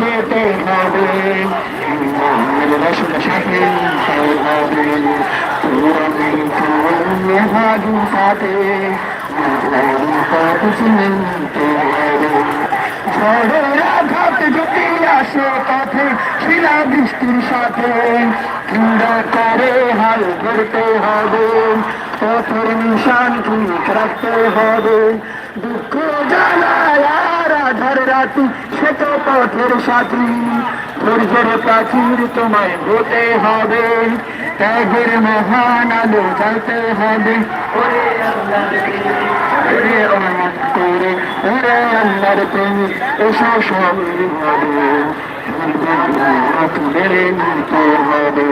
যেতে হবে রাসুল সাথে হবে পুরানি চুলে হাজু সাথে পথ চিনতে শিলা বৃষ্টির সাথে। কিংবা করে হাল ধরতে হবে, পথের নিশান ঠিক রাখতে হবে। দুঃখ জ্বালায় আর আধার রাতি, সে তো পথের সাথী। ধৈর্যের প্রাচীর তোমায় হতে হবে, ত্যাগের মহান আলো জ্বালতে হবে। করে ওরে আল্লাহর প্রেমী, এসো সব হবে মেরে নিতে হবে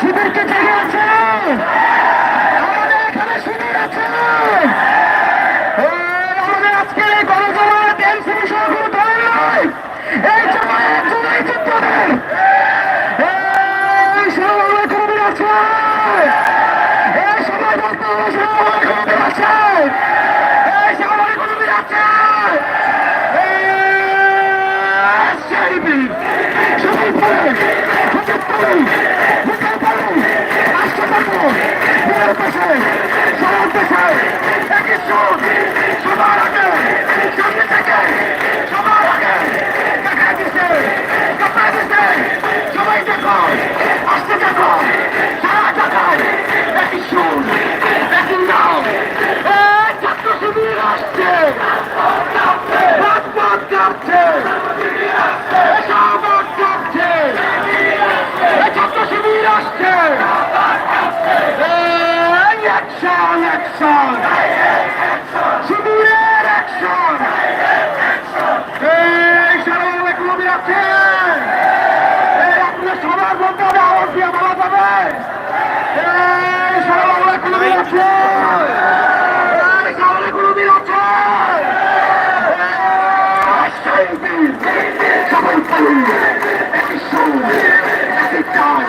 শিবিরকে জেগে আছে আমাদের এখানে শিবির আছে আমাদের আজকের এই গণজমায়েত এনসিপি সহ কোনো নয় এই জমায়েত জমাই যোদ্ধাদের এই সবাই কর্মী আছে এই সবাই কর্মী আছে সবাই কর্মী আছে এই শিবির সবাই পড়ে হুজুর পড়ে মুখে পড়ে আসতে থাকো বিয়ের পাশে সবার পাশে একই সুর সবার আগে সামনে থেকে সবার আগে দেখা দিছে কথা দিছে সবাই দেখো আসতে দেখো সারা জায়গায় একই সুর একই নাম এই ছাত্র শিবির আসছে পথ পথ কাঁপছে সবার কাঁপছে এই ছাত্র শিবির আসছে এই অ্যাকশন শিবিরের অ্যাকশন এই সারা কবি আছে এই আপনার সবার বলতে হবে, আওয়াজ দিয়ে বলা যাবে। এই সারা বাংলা কবি আছে একই কাজ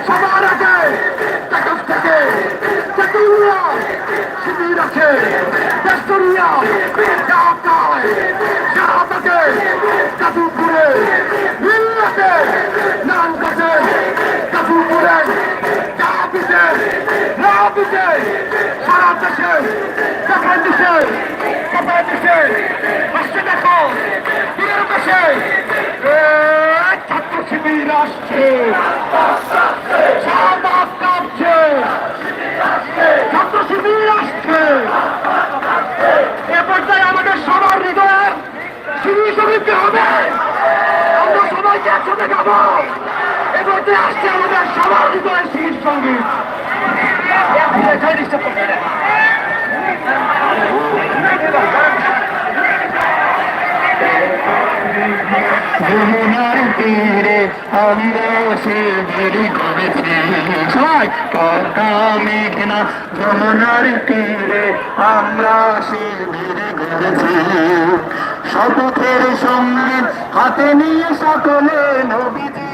কথা দিছে আসছে দেখো বিয়ের পাশে ছাত্র শিবির আসছে কাঁপছে ছাত্র শিবির আসছে এ আমাদের সবার হৃদয়ে শিবির সমিতি হবে আমরা সবাইকে একসাথে গাবো এ আসছে আমাদের সবার হৃদয়ে শিবির সংগীত যমুনার তীরে সবাই মেঘনা, যমুনার তীরে আমরা শিবির করেছি। শপথের সঙ্গে হাতে নিয়ে সকলে নবীজি